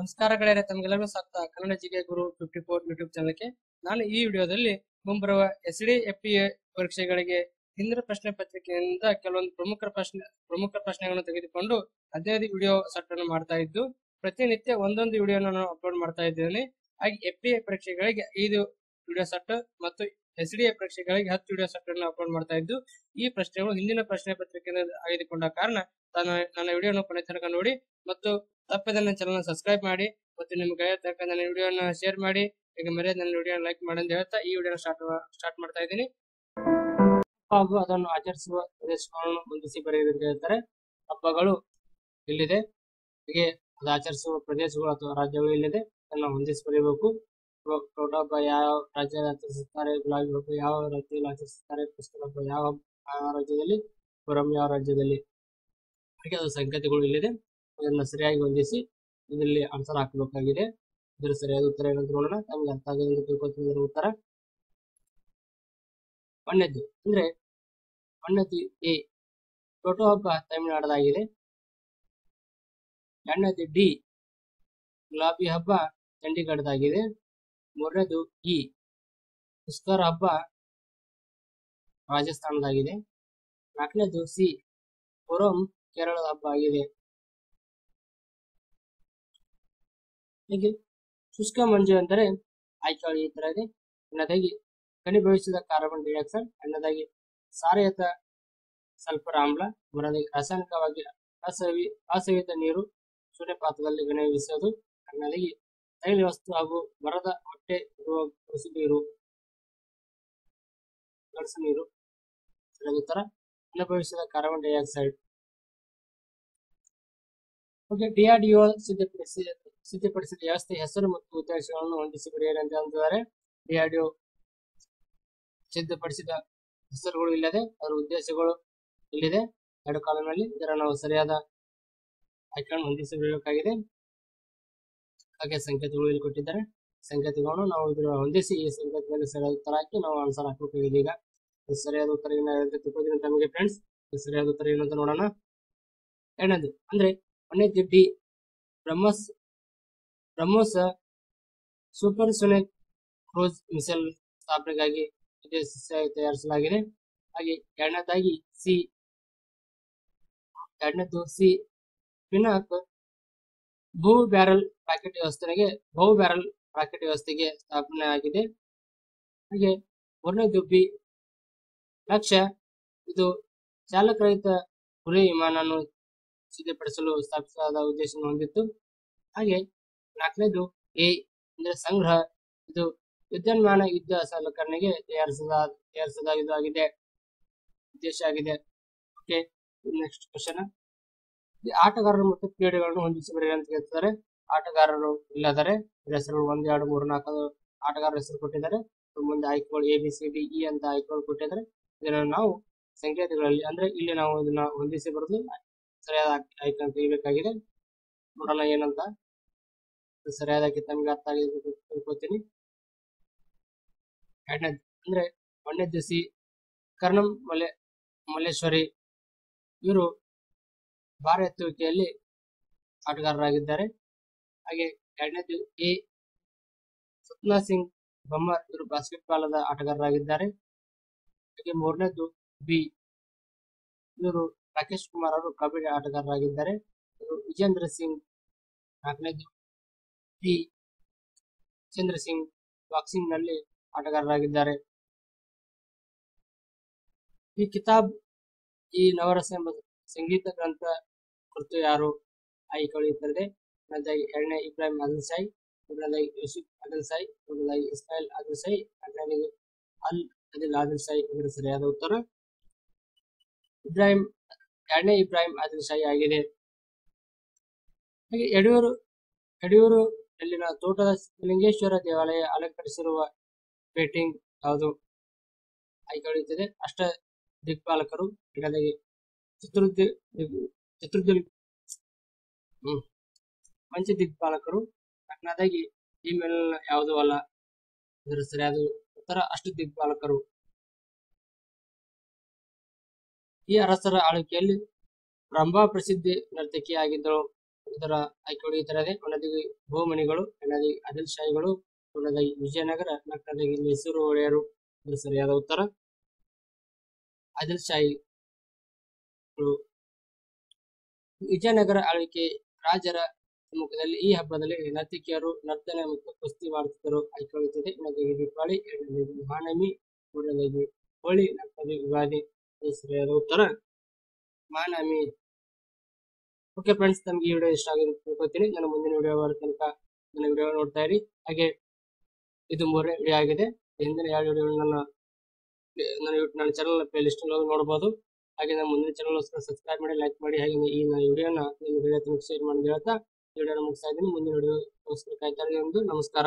ನಮಸ್ಕಾರ ತಮಗೆಲ್ಲರೂ ತಮಗೆಲ್ಲರಿಗೂ ಸ್ವಾಗತ ಕನ್ನಡ ಜಿಗೆ ಗುರು ಫಿಫ್ಟಿ ಫೋರ್ ಯೂಟ್ಯೂಬ್ ಚಾನಲ್ಗೆ. ನಾನು ಈ ವಿಡಿಯೋದಲ್ಲಿ ಮುಂಬರುವ ಎಸ್ ಡಿ ಎಫ್ ಪಿ ಪರೀಕ್ಷೆಗಳಿಗೆ ಹಿಂದಿನ ಪ್ರಶ್ನೆ ಪತ್ರಿಕೆಯಿಂದ ಕೆಲವೊಂದು ಪ್ರಮುಖ ಪ್ರಶ್ನೆ, ಪ್ರಮುಖ ಪ್ರಶ್ನೆಗಳನ್ನು ತೆಗೆದುಕೊಂಡು ಹದಿನೈದು ವಿಡಿಯೋ ಸೆಟ್ ಅನ್ನು ಮಾಡ್ತಾ ಇದ್ದು, ಪ್ರತಿನಿತ್ಯ ಒಂದೊಂದು ವಿಡಿಯೋನ ನಾನು ಅಪ್ಲೋಡ್ ಮಾಡ್ತಾ ಇದ್ದೇನೆ. ಹಾಗೆ ಎಫ್ ಪಿ ಪರೀಕ್ಷೆಗಳಿಗೆ ಐದು ವಿಡಿಯೋ ಸೆಟ್ ಮತ್ತು ಎಸ್ ಡಿ ಎ ಪರೀಕ್ಷೆಗಳಿಗೆ ಹತ್ತು ವಿಡಿಯೋ ಸೆಟ್ ಅನ್ನು ಅಪ್ಲೋಡ್ ಮಾಡ್ತಾ ಇದ್ದು, ಈ ಪ್ರಶ್ನೆಗಳು ಹಿಂದಿನ ಪ್ರಶ್ನೆ ಪತ್ರಿಕೆಯಿಂದ ಆಯ್ದುಕೊಂಡ ಕಾರಣ ತಾನು ನನ್ನ ವಿಡಿಯೋನ ಕೊನೆ ತನಕ ನೋಡಿ ಮತ್ತು ತಪ್ಪದ ನನ್ನ ಚಾನಲ್ ಸಬ್ಸ್ಕ್ರೈಬ್ ಮಾಡಿ ಮತ್ತು ನಿಮ್ಮ ಗೆಳೆಯ ತನಕ ನನ್ನ ವಿಡಿಯೋನ ಶೇರ್ ಮಾಡಿ. ಈಗ ಮರ್ಯಾದ ನನ್ನ ವಿಡಿಯೋ ಲೈಕ್ ಮಾಡಿ ಅಂತ ಹೇಳ್ತಾ ಈ ವಿಡಿಯೋನ ಸ್ಟಾರ್ಟ್ ಸ್ಟಾರ್ಟ್ ಮಾಡ್ತಾ ಇದ್ದೀನಿ. ಹಾಗೂ ಅದನ್ನು ಆಚರಿಸುವ ಪ್ರದೇಶಗಳನ್ನು ಹೊಂದಿಸಿ ಬರೆಯುವುದು ಹೇಳ್ತಾರೆ ಹಬ್ಬಗಳು ಇಲ್ಲಿದೆ. ಹೀಗೆ ಅದು ಆಚರಿಸುವ ಪ್ರದೇಶಗಳು ಅಥವಾ ರಾಜ್ಯಗಳು ಇಲ್ಲಿದೆ. ಅದನ್ನು ಹೊಂದಿಸಿ ಬರೆಯಬೇಕು. ಪ್ರೊ- ಪ್ರೌಢ ಹಬ್ಬ ಯಾವ ರಾಜ್ಯದಲ್ಲಿ ಆಚರಿಸುತ್ತಾರೆ ಗುಲಾಬಿ ಹಬ್ಬ ಯಾವ ರಾಜ್ಯದಲ್ಲಿ ಆಚರಿಸುತ್ತಾರೆ ಪುಸ್ತಕ ಹಬ್ಬ ಯಾವ ರಾಜ್ಯದಲ್ಲಿ, ಪುರಂ ಯಾವ ರಾಜ್ಯದಲ್ಲಿ? ಹಾಗೆ ಅದು ಸಂಕೇತಗಳು ಇಲ್ಲಿದೆ. ಅದನ್ನ ಸರಿಯಾಗಿ ಹೊಂದಿಸಿ ಇದರಲ್ಲಿ ಆನ್ಸರ್ ಹಾಕಬೇಕಾಗಿದೆ. ಇದರ ಸರಿಯಾದ ಉತ್ತರ ಏನಂತ ನೋಡೋಣ. ನಮ್ಗೆ ಅರ್ಥ ಆಗದೆ ತಿಳ್ಕೊತೀನಿ ಉತ್ತರ. ಒಂದನೇದ್ದು ಅಂದ್ರೆ ಒಂದನೇದು ಎ ಟೋಟೋ ಹಬ್ಬ ತಮಿಳುನಾಡದಾಗಿದೆ. ಎಣ್ಣತಿ ಡಿ, ಗುಲಾಬಿ ಹಬ್ಬ ಚಂಡೀಗಢದಾಗಿದೆ. ಮೂರನೇದು ಇ ಪುಷ್ಕರ ಹಬ್ಬ ರಾಜಸ್ಥಾನದಾಗಿದೆ. ನಾಲ್ಕನೇದು ಸಿ ಪುರಂ ಕೇರಳದ ಹಬ್ಬ ಆಗಿದೆ. ಹೀಗೆ ಶುಷ್ಕ ಮಂಜು ಅಂದರೆ ಆಯ್ಕೆಗಳು ಈ ತರ ಇದೆ ಎರಡನೇದಾಗಿ ಕಣಿಭವಿಸಿದ ಕಾರ್ಬನ್ ಡೈಆಕ್ಸೈಡ್ ಅನ್ನದಾಗಿ ಸಾರಯತ ಸಲ್ಫರ್ ಆಮ್ಲ ಮೂರನೇದಾಗಿ ರಾಸಾಯನಿಕವಾಗಿ ಅಸವಿ ಅಸವಿತ ನೀರು ಸೂರ್ಯಪಾತದಲ್ಲಿ ವಿನಿಯೋಗಿಸೋದು ಎರಡನೇದಾಗಿ ತೈಲ ವಸ್ತು ಹಾಗೂ ಮರದ ಹೊಟ್ಟೆ ಇರುವ ನೀರು ಗಡಸು ನೀರು ಉತ್ತರ ಘನೀಭವಿಸಿದ ಕಾರ್ಬನ್ ಡೈಆಕ್ಸೈಡ್. ಓಕೆ ಡಿಆರ್ಡಿಒ ಸಿದ್ಧಪಡಿಸಿ, ಸಿದ್ಧಪಡಿಸಿದ ವ್ಯವಸ್ಥೆ ಹೆಸರು ಮತ್ತು ಉದ್ದೇಶಗಳನ್ನು ಹೊಂದಿಸಿ ಅಂತ ಅಂದಿದ್ದಾರೆ. ಡಿಆರ್ಡಿಒ ಸಿದ್ಧಪಡಿಸಿದ ಹೆಸರುಗಳು ಇಲ್ಲದೆ ಅದರ ಉದ್ದೇಶಗಳು ಇಲ್ಲಿದೆ. ಎರಡು ಕಾಲಂನಲ್ಲಿ ಇದರ ನಾವು ಸರಿಯಾದ ಆಯ್ಕೆಗಳನ್ನು ಹೊಂದಿಸಿ ಹಾಗೆ ಸಂಕೇತಗಳು ಇಲ್ಲಿ ಕೊಟ್ಟಿದ್ದಾರೆ ಸಂಕೇತಗಳನ್ನು ನಾವು ಇದರ ಹೊಂದಿಸಿ ಈ ಸಂಕೇತದಲ್ಲಿ ಸರಿಯಾದ ಉತ್ತರ ಹಾಕಿ ನಾವು ಆನ್ಸರ್ ಹಾಕಬೇಕಾಗಿದೆ. ಈಗ ಸರಿಯಾದ ಉತ್ತರ ಅಂತ ತಮಗೆ ಫ್ರೆಂಡ್ಸ್ ಸರಿಯಾದ ಉತ್ತರ ಏನು ಅಂತ ನೋಡೋಣ. ಎರಡನೇದು, ಅಂದ್ರೆ ಒಂದನೇದು D BrahMos, BrahMos supersonic cruise missile ಸ್ಥಾಪನೆಗಾಗಿ ತಯಾರಿಸಲಾಗಿದೆ. ಹಾಗೆ ಎರಡನೇದಾಗಿ ಸಿ, ಎರಡನೇದು ಸಿ, ಪಿನಾಕ್ ಭೂ ಬ್ಯಾರಲ್ ರಾಕೆಟ್ ವ್ಯವಸ್ಥೆಗೆ, ಬಹು ಬ್ಯಾರಲ್ ರಾಕೆಟ್ ವ್ಯವಸ್ಥೆಗೆ ಸ್ಥಾಪನೆ ಆಗಿದೆ. ಹಾಗೆ ಮೂರನೇ ದುಬ್ಬಿ ಲಕ್ಷ್ಯ ಇದು ಚಾಲಕರಹಿತ ಹುಲಿ ವಿಮಾನವನ್ನು ಸಿದ್ಧಪಡಿಸಲು ಸ್ಥಾಪಿಸಲಾದ ಉದ್ದೇಶವನ್ನು ಹೊಂದಿತ್ತು. ಹಾಗೆ ನಾಲ್ಕನೇದು ಎ ಅಂದ್ರೆ ಸಂಗ್ರಹ, ಇದು ವಿದ್ಯುನ್ಮಾನ ಯುದ್ಧ ಸಲಕರಣೆಗೆ ತಯಾರಿಸಿದ ತಯಾರಿಸಿದ ಆಗಿದೆ. ಉದ್ದೇಶ ಆಗಿದೆ. ಓಕೆ ನೆಕ್ಸ್ಟ್ ಕ್ವಶನ್ ಆಟಗಾರರು ಮತ್ತು ಕ್ರೀಡೆಗಳನ್ನು ಹೊಂದಿಸಿ ಬರೆಯಿರಿ ಅಂತ ಹೇಳ್ತಿದ್ದಾರೆ ಆಟಗಾರರು ಇಲ್ಲದರೆ ಹೆಸರು ಒಂದ್, ಎರಡು, ಮೂರು, ನಾಲ್ಕು ಆಟಗಾರರ ಹೆಸರು ಕೊಟ್ಟಿದ್ದಾರೆ. ಮುಂದೆ ಆಯ್ಕೆಗಳು A B C D E ಅಂತ ಆಯ್ಕೆಗಳು ಕೊಟ್ಟಿದ್ದಾರೆ. ಇದನ್ನು ನಾವು ಸಂಕೇತಗಳಲ್ಲಿ ಅಂದ್ರೆ ಇಲ್ಲಿ ನಾವು ಇದನ್ನ ಹೊಂದಿಸಿ ಬರೆದು ಸರಿಯಾದ ಆಯ್ಕೆ- ಅಂತ ತೆಗಿಬೇಕಾಗಿದೆ ನೋಡೋಣ ಏನಂತ ಸರಿಯಾದ ಆಯ್ಕೆ ತಮಗೆ ಅರ್ಥ ಆಗಿದೆ ತಿಳ್ಕೊತೀನಿ ಅಂದ್ರೆ ಒಂದನೇದು ಸಿ ಕರ್ಣಂ ಮಲೆ ಮಲ್ಲೇಶ್ವರಿ ಇವರು ಭಾರ ಎತ್ತುವಿಕೆಯಲ್ಲಿ ಆಟಗಾರರಾಗಿದ್ದಾರೆ. ಹಾಗೆ ಎರಡನೇದು ಎ. ಸತ್ನಾ ಸಿಂಗ್ ಬೊಮ್ಮರ್ ಇವರು ಬಾಸ್ಕೆಟ್ಬಾಲ್ ಆಟಗಾರರಾಗಿದ್ದಾರೆ. ಹಾಗೆ ಮೂರನೇದು ಬಿ. ಇವರು ರಾಕೇಶ್ ಕುಮಾರ್ ಅವರು ಕಬಡ್ಡಿ ಆಟಗಾರರಾಗಿದ್ದಾರೆ. ಇವರು ವಿಜೇಂದ್ರ ಸಿಂಗ್, ನಾಲ್ಕನೇದು ಡಿ ಚಂದ್ರ ಸಿಂಗ್ ಬಾಕ್ಸಿಂಗ್ನಲ್ಲಿ ಆಟಗಾರರಾಗಿದ್ದಾರೆ. ಈ ಕಿತಾಬ್ ಈ ನವರಸ ಎಂಬ ಸಂಗೀತ ಗ್ರಂಥ ಕುರಿತು ಯಾರು? ಆಯ್ಕೆಗಳು ಇರ್ತದೆ ಮೊದಲಾಗಿ ಎರಡನೇ ಇಬ್ರಾಹಿಂ ಆದಿಲ್ ಸಾಯಿ ಮೂರನೇದಾಗಿ ಯೂಸುಫ್ ಆದಿಲ್ ಸಾಯಿ ಮೂರನೇದಾಗಿ ಇಸ್ಮಾಯಿಲ್ ಆದಿಲ್ ಸಾಯಿ ನಾಲ್ಕನೇದಾಗಿ ಅಲ್ ಅದಿಲ್ ಆದಿಲ್ ಸಾಯಿ ಇದರ ಸರಿಯಾದ ಉತ್ತರ. ಇಬ್ರಾಹಿಂ, ಎರಡನೇ ಇಬ್ರಾಹಿಂ ಶಾಹಿ ಆಗಿದೆ. ಹಾಗೆ ಯಡಿಯೂರು ಯಡಿಯೂರು ಅಲ್ಲಿನ ತೋಟದ ಲಿಂಗೇಶ್ವರ ದೇವಾಲಯ ಅಲಂಕರಿಸಿರುವ ಪೇಟಿಂಗ್ ಯಾವುದು? ಆಯ್ಕೆಗಳಿರ್ತದೆ ಅಷ್ಟ ದಿಕ್ಪಾಲಕರು ಎರಡನೇದಾಗಿ ಚತುರ್ದಿ ಚತುರ್ದಿ ಹ್ಮ್. ಪಂಚ ದಿಕ್ಪಾಲಕರು ತಕ್ಕನಾದಾಗಿ ಈ ಮೇಲಿನ ಯಾವುದೂ ಅಲ್ಲ. ಇದರ ಸರಿಯಾದ ಉತ್ತರ ಅಷ್ಟು ದಿಕ್ಪಾಲಕರು ಈ ಅರಸರ ಆಳ್ವಿಕೆಯಲ್ಲಿ ರಂಭಾ ಪ್ರಸಿದ್ಧಿ ನರ್ತಕಿಯಾಗಿದ್ದಳು ಇದರ ಆಯ್ಕೆ ಈ ತರ ಇದೆ. ಒಂದನೇದಾಗಿ ಬಹುಮಣಿಗಳು ಎರಡನೇದಾಗಿ ಆದಿಲ್ ಶಾಹಿಗಳು ಮೂರನೇದಾಗಿ ವಿಜಯನಗರ ನಕ್ಕದಾಗಿ ಮೈಸೂರು ಒಡೆಯರು. ಇದರ ಸರಿಯಾದ ಉತ್ತರ ಆದಿಲ್ ಶಾಹಿ ವಿಜಯನಗರ ಆಳ್ವಿಕೆ ರಾಜರ ಸಮ್ಮುಖದಲ್ಲಿ ಈ ಹಬ್ಬದಲ್ಲಿ ನರ್ತಕಿಯರು ನರ್ತನೆ ಮತ್ತು ಕುಸ್ತಿ ಮಾಡುತ್ತಿದ್ದರು. ಆಯ್ಕೆಯಾಗುತ್ತದೆ ಮೊದಲಿಗೆ ದೀಪಾವಳಿ ಎರಡನೇದು ಮಹಾನವಮಿ ಮೂರನೇದು ಹೋಳಿ, ನಾಲ್ಕನೇ ಯುಗಾದಿ ಸರಿಯಾದ ಉತ್ತರ ಮಹಾನವಮಿ ಓಕೆ ಫ್ರೆಂಡ್ಸ್ ನಮ್ಗೆ ಈ ವಿಡಿಯೋ ಇಷ್ಟ ಆಗಿದೆ ತಿಳ್ಕೊತೀನಿ ನಾನು ಮುಂದಿನ ವಿಡಿಯೋ ಬರೋ ತನಕ ನನ್ನ ವಿಡಿಯೋ ನೋಡ್ತಾ ಇರಿ. ಹಾಗೆ ಇದು ಮೂರನೇ ವಿಡಿಯೋ ಆಗಿದೆ. ಹಿಂದಿನ ಎರಡು ವಿಡಿಯೋ ನನ್ನ ನನ್ನ ನನ್ನ ಚಾನಲ್ ಪ್ಲೇ ಲಿಸ್ಟ್ ನೋಡಬಹುದು ಹಾಗೆ ನಮ್ಮ ಮುಂದಿನ ಚಾನಲ್ ಸಬ್ಸ್ಕ್ರೈಬ್ ಮಾಡಿ ಲೈಕ್ ಮಾಡಿ, ಹಾಗೆ ಈ ವಿಡಿಯೋನ ನಿಮ್ಮ ಗೆಳೆಯ ಶೇರ್ ಮಾಡಿ ಹೇಳ್ತಾ ವಿಡಿಯೋನ ಮುಗಿಸ್ತಾ ಇದ್ದೀನಿ. ಮುಂದಿನ ವಿಡಿಯೋ ಕಾಯ್ತಾ ಒಂದು ನಮಸ್ಕಾರ.